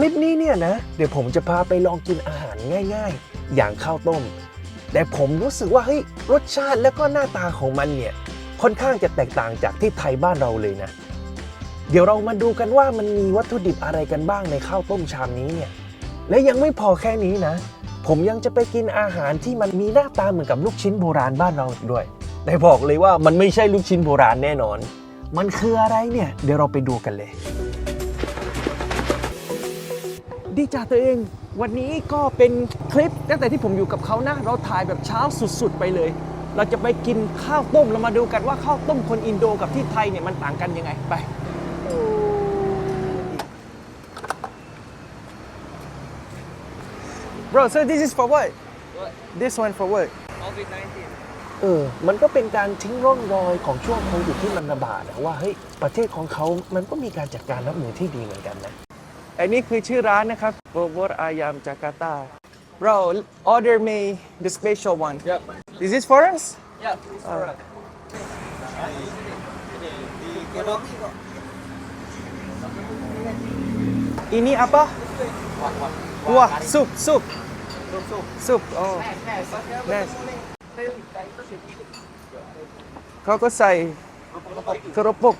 คลิปนี้เนี่ยนะ เดี๋ยวผมจะพาไปลองกินอาหารง่ายๆ อย่างข้าวต้ม แต่ผมรู้สึกว่าเฮ้ยรสชาติแล้วก็หน้าตาของมันเนี่ย ค่อนข้างจะแตกต่างจากที่ไทยบ้านเราเลยนะ เดี๋ยวเรามาดูกันว่ามันมีวัตถุดิบอะไรกันบ้างในข้าวต้มชามนี้เนี่ย และยังไม่พอแค่นี้นะ ผมยังจะไปกินอาหารที่มันมีหน้าตาเหมือนกับลูกชิ้นโบราณบ้านเราอีกด้วย แต่บอกเลยว่ามันไม่ใช่ลูกชิ้นโบราณแน่นอน มันคืออะไรเนี่ย เดี๋ยวเราไปดูกันเลย ดีจ่าตัวเอง วันนี้ก็เป็นคลิปตั้งแต่ที่ผมอยู่กับเขานะ เราถ่ายแบบเช้าสุดๆไปเลย เราจะไปกินข้าวต้มเรามาดูกันว่าข้าวต้มคนอินโดกับที่ไทยเนี่ยมันต่างกันยังไงไป Bro so this is for what This one for what COVID-19. เออ มันก็เป็นการทิ้งร่องรอยของช่วงโควิดที่มันระบาดอะว่าเฮ้ยประเทศของเขามันก็มีการจัดการรับมือที่ดีเหมือนกันนะ อันนี้คือชื่อร้านนะครับ b o b o r Ayam Jakarta Bro order me the special one Yep. Is this for us Yeah, it's for us. Di kodok. Ini apa Wah sup sup Sup-sup. sup oh nice เขาก็ใส่กระปุก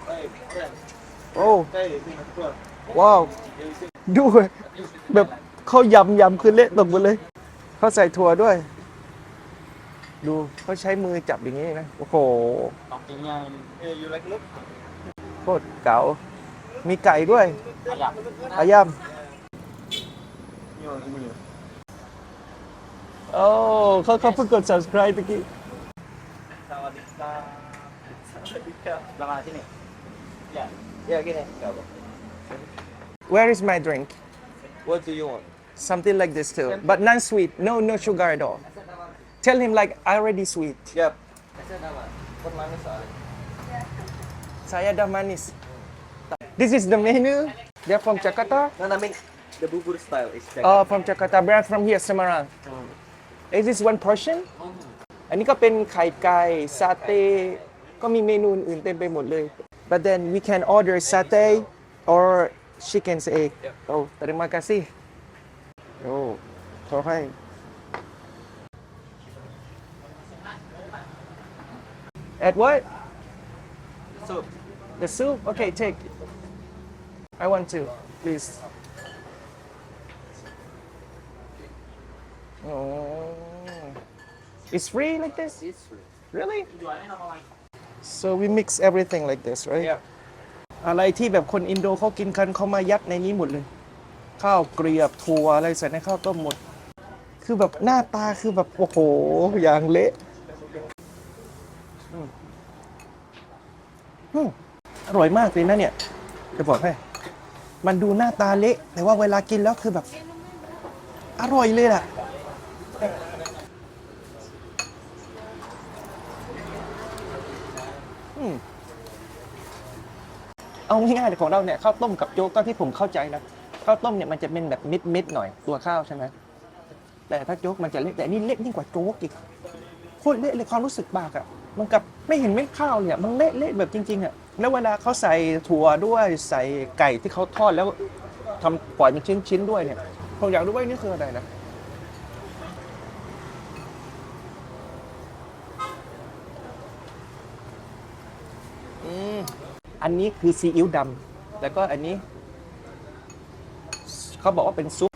โอ้ ว้าวดูแบบเขายำยำคือเละตกหมดเลย เขาใส่ถั่วด้วย ดูเขาใช้มือจับอย่างนี้นะ โอ้โห Toppingnya ini. Eh, you like look? โคตรเก๋ามีไก่ด้วย Ayam. อายำ Yo, ini. โอ้เขาเขาเพิ่งกด subscribe ตะกี้ Sawadika. Sawadika. Belakang sini. Ya. Ya, gini. Gak apa. Where is my drink What do you want? something like this too but non sweet no no sugar at all tell him like I already sweet Yep. Permanis soalnya. saya dah manis this is the menu they're from Jakarta Nah, namanya the bubur style is uh, from Jakarta brand from here Semarang is this one portion อันนี้ก็เป็นไข่ไก่ซาเต้ก็มีเมนูอื่นๆเต็มไปหมดเลย but then we can order satay or she can say, yep. oh, terima kasih. Oh, okay. At what? Soup. The soup? Okay, take. I want to, please. Oh. It's free like this? It's free. Really? So we mix everything like this, right? Yeah. อะไรที่แบบคนอินโดเขากินกันเขามายัดในนี้หมดเลย ข้าวเกรียบถั่วอะไรใส่ในข้าวต้มหมด คือแบบหน้าตาคือแบบโอ้โหอย่างเละอืมอืมอร่อยมากเลยนะเนี่ยจะบอกให้มันดูหน้าตาเละ แต่ว่าเวลากินแล้วคือแบบ อร่อยเลยล่ะ เอาง่ายๆของเราเนี่ยข้าวต้มกับโจ๊กก็ที่ผมเข้าใจนะข้าวต้มเนี่ยมันจะเป็นแบบมิดมิดๆหน่อยตัวข้าวใช่ไหมแต่ถ้าโจ๊กมันจะเละแต่นี่เละยิ่งกว่าโจ๊กอีกโคตรเละเลยความรู้สึกปากอะมันกับไม่เห็นเม็ดข้าวเลยอะมันเละเละแบบจริงๆอะแล้วเวลาเขาใส่ถั่วด้วยใส่ไก่ที่เขาทอดแล้วทำปล่อยเป็นชิ้นๆด้วยเนี่ยผมอยากรู้ว่านี่คืออะไรนะอืม อันนี้คือซีอิ๊วดำแล้วก็อันนี้ เขาบอกว่าเป็นซุป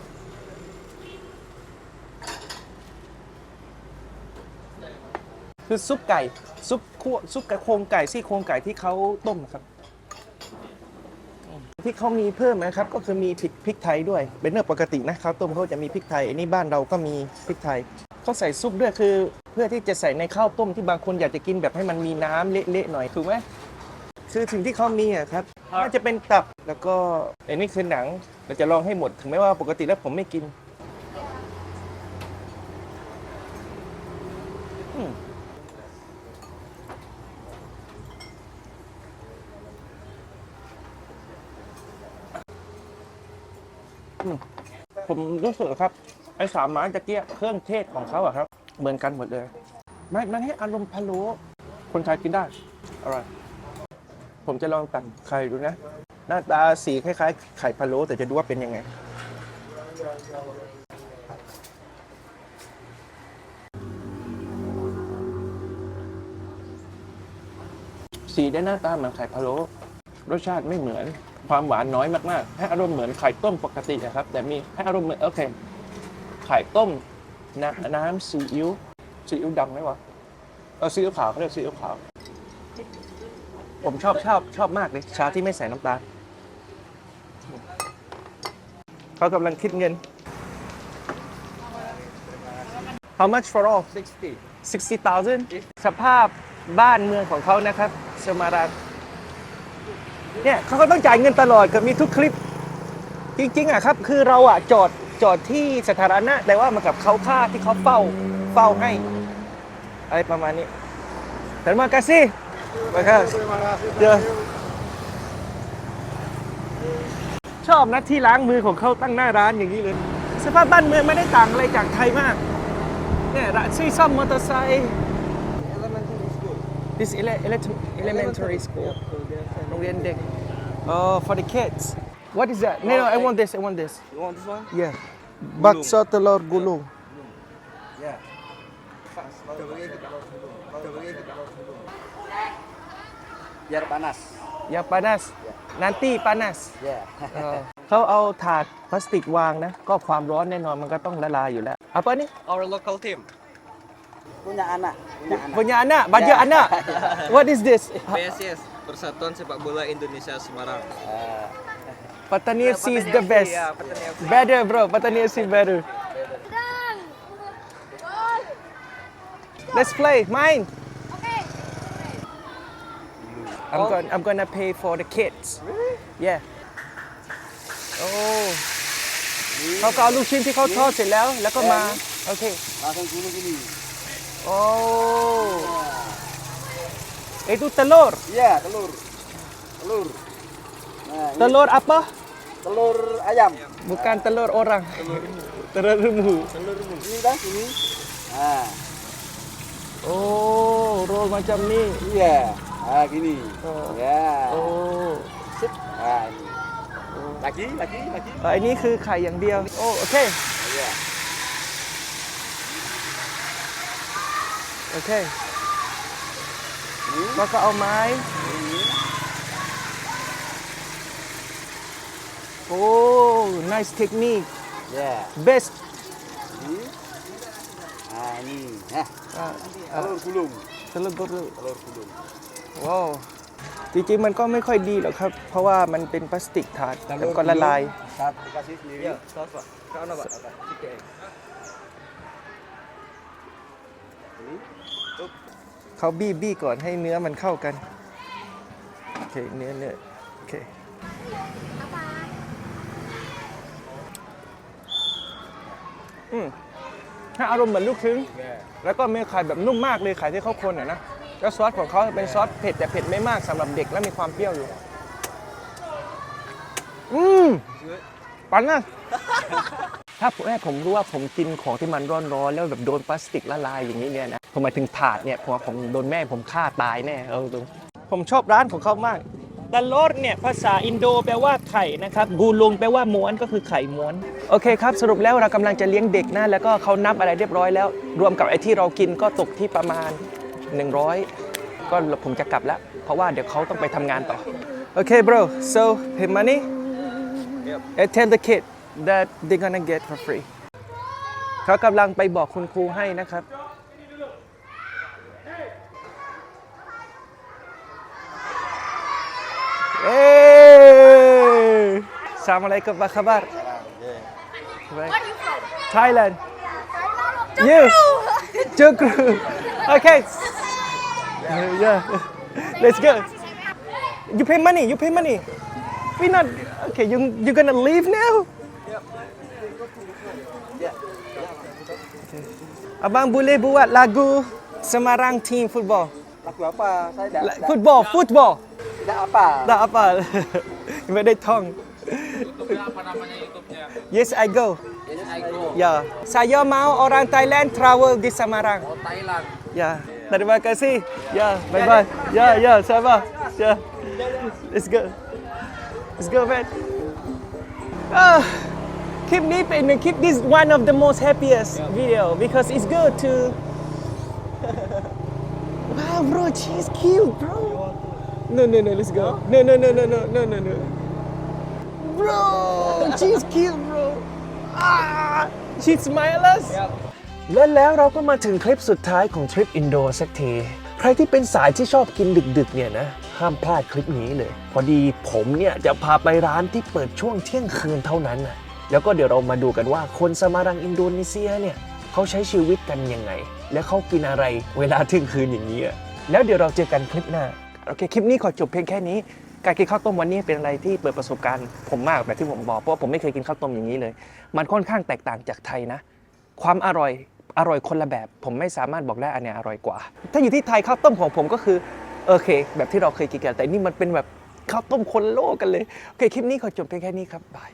คือซุปไก่ซุปคั่วซุปกระโครงไก่ซี่โครงไก่ที่เขาต้มครับที่เขามีเพิ่มนะครับ ก็คือมีพริกพริกไทยด้วย เป็นเรื่องปกตินะข้าวต้มเขาจะมีพริกไทยอันนี้บ้านเราก็มีพริกไทยเขาใส่ซุปด้วยคือ เพื่อที่จะใส่ในข้าวต้มที่บางคนอยากจะกินแบบให้มันมีน้ำเละๆหน่อยถูกไหม คือสิ่งที่เขามีอะครับ น่าจะเป็นตับแล้วก็อันนี้คือหนังเราจะลองให้หมดถึงแม้ว่าปกติแล้วผมไม่กินอืมอืมผมรู้สึกครับ ไอ้สามไม้ตะเกียเครื่องเทศของเขาอะครับ เหมือนกันหมดเลย มันมันให้อารมณ์พะโล้คนไทยกินได้อร่อย ผมจะลองตัดไข่ดูนะ หน้าตาสีคล้ายๆ ไข่พะโล้แต่จะดูว่าเป็นยังไง สีได้หน้าตาเหมือนไข่พะโล้รสชาติไม่เหมือนความหวานน้อยมากๆ ให้อารมณ์เหมือนไข่ต้มปกตินะครับ แต่มีให้อารมณ์เหมือนโอเค ไข่ต้มน้ำน้ำซีอิ๊วซีอิ๊วดำไหมวะเออซีอิ๊วขาวเขาเรียกซีอิ๊วขาว ผมชอบชอบชอบมากเลยชาที่ไม่ใส่น้ำตาลเขากำลังคิดเงิน How much for all 60 60,000 สภาพบ้านเมืองของเขานะครับสมารันเนี่ยเขาก็ต้องจ่ายเงินตลอดกับมีทุกคลิป จริง ๆอะครับ คือเราอะจอดจอดที่สาธารณะแต่ว่ามันกับเขาค่าที่เขาเฝ้าเฝ้าให้ อะไรประมาณนี้ Terima kasih. Terima kasih. Ya. ชอบนะที่ล้างมือของเขาตั้งหน้าร้านอย่างนี้เลย สภาพบ้านเมืองไม่ได้ต่างอะไรจากไทยมาก เนี่ยร้านที่ซ่อมมอเตอร์ไซค์ elementary school this ele ele- elementary school so there's an โรงเรียนเด็ก oh for the kids what is that no no I want this I want this you want this one yeah bakso telur gulung yeah fast biar panas ya panas nanti panas ya เออเขาเอาถาดพลาสติกวางนะ ก็ความร้อนแน่นอนมันก็ต้องละลายอยู่แล้วapa nih our local team punya anak punya anak punya anak baju anak what is this PSS Persatuan Sepak Bola Indonesia Semarang Patani FC is the best ya Petani FC better bro Patani FC better let's play mine I'm going I'm gonna pay for the kids yeah โอ้เขาก็เอาลูกชิ้นที่เขาทอดเสร็จแล้ว แล้วก็มา โอเค langsung gini gini โอ้ itu telur iya telur telur nah ini telur apa telur ayam bukan telur orang telur rembu telur ini dah ini nah โอ้โรลmacam ni iya Nah gini Oh. ya โอ้ sip nah ini lagi lagi lagi อันนี้คือไข่อย่างเดียว โอ้โอเค iya โอเค ini แล้วก็เอาไม้ ini โอ้ nice technique ya best ini nah ini nah อ่าอ่า telur gulung ตะลุกตะลุก telur gulung ว้าวจริงๆมันก็ไม่ค่อยดีหรอกครับ เพราะว่ามันเป็นพลาสติกถาดแล้วก็ละลาย saat dikasih sendiri ya saus pak kau pak oke ini เขาบี้บี้ก่อนให้เนื้อมันเข้ากัน โอเค เนื้อเนื้อโอเคอืมถ้าอารมณ์เหมือนลูกชิ้นแล้วก็มีไข่แบบนุ่มมากเลยไข่ที่เขาคนอะนะ แล้วซอสของเขาเป็นซอสเผ็ดแต่เผ็ดไม่มากสำหรับเด็กและมีความเปรี้ยวอยู่ อืมปันนะ ถ้าผมแม่ผมรู้ว่าผมกินของที่มันร้อนๆแล้วแบบโดนพลาสติกละลายอย่างนี้เนี่ยนะผมหมายถึงถาดเนี่ยผมว่าผมโดนแม่ผมฆ่าตายแน่เอาตรงผมชอบร้านของเขามากดันโลดเนี่ยภาษาอินโดแปลว่าไข่นะครับกูลุงแปลว่าม้วนก็คือไข่ม้วน โอเคครับ สรุปแล้วเรากำลังจะเลี้ยงเด็กนะแล้วก็เขานับอะไรเรียบร้อยแล้ว รวมกับไอ้ที่เรากินก็ตกที่ประมาณ 100 ก็ผมจะกลับแล้ว เพราะว่าเดี๋ยวเขาต้องไปทำงานต่อโอเค bro so pay money and tell the kid that they're gonna get for free เขากำลังไปบอกคุณครูให้นะครับเอ้สามอะไรกับ apa kabar Right. Thailand you Jogru okay yeah. Let's go. You pay money. You pay money. We not okay. You you gonna leave now? Abang boleh buat lagu Semarang Team Football. Lagu apa? Saya dah, La- football, dah, football. Tidak apa. Tidak apa. Tidak ada tong. Yes I go. Yes I go. Ya. Saya mau orang Thailand travel di Semarang. Oh Thailand. Ya. Terima kasih. Yeah, bye bye. Yeah, yeah, sama. Yeah. Let's go. Let's go, man. Ah, keep deep and keep this one of the most happiest video because it's good to. wow, bro, she's cute, bro. No, no, no, let's go. No, no, no, no, no, no, no, no. Bro, she's cute, bro. Ah, she smiles. และแล้วเราก็มาถึงคลิปสุดท้ายของทริปอินโดสักที ใครที่เป็นสายที่ชอบกินดึกๆเนี่ยนะ ห้ามพลาดคลิปนี้เลย พอดีผมเนี่ยจะพาไปร้านที่เปิดช่วงเที่ยงคืนเท่านั้นนะแล้วก็เดี๋ยวเรามาดูกันว่าคนสมารังอินโดนีเซียเนี่ยเขาใช้ชีวิตกันยังไง และเขากินอะไรเวลาเที่ยงคืนอย่างนี้แล้วเดี๋ยวเราเจอกันคลิปหน้าโอเคคลิปนี้ขอจบเพียงแค่นี้การกินข้าวต้มวันนี้เป็นอะไรที่เปิดประสบการณ์ผมมากแบบที่ผมบอกเพราะว่าผมไม่เคยกินข้าวต้มอย่างนี้เลย มันค่อนข้างแตกต่างจากไทยนะ ความอร่อย อร่อยคนละแบบ ผมไม่สามารถบอกได้อันเนี้อร่อยกว่า ถ้าอยู่ที่ไทยข้าวต้มของผมก็คือโอเค แบบที่เราเคยกินกันแต่นี่มันเป็นแบบข้าวต้มคนโลกกันเลยโอเคคลิปนี้ขอจบเพียงแค่นี้ครับบาย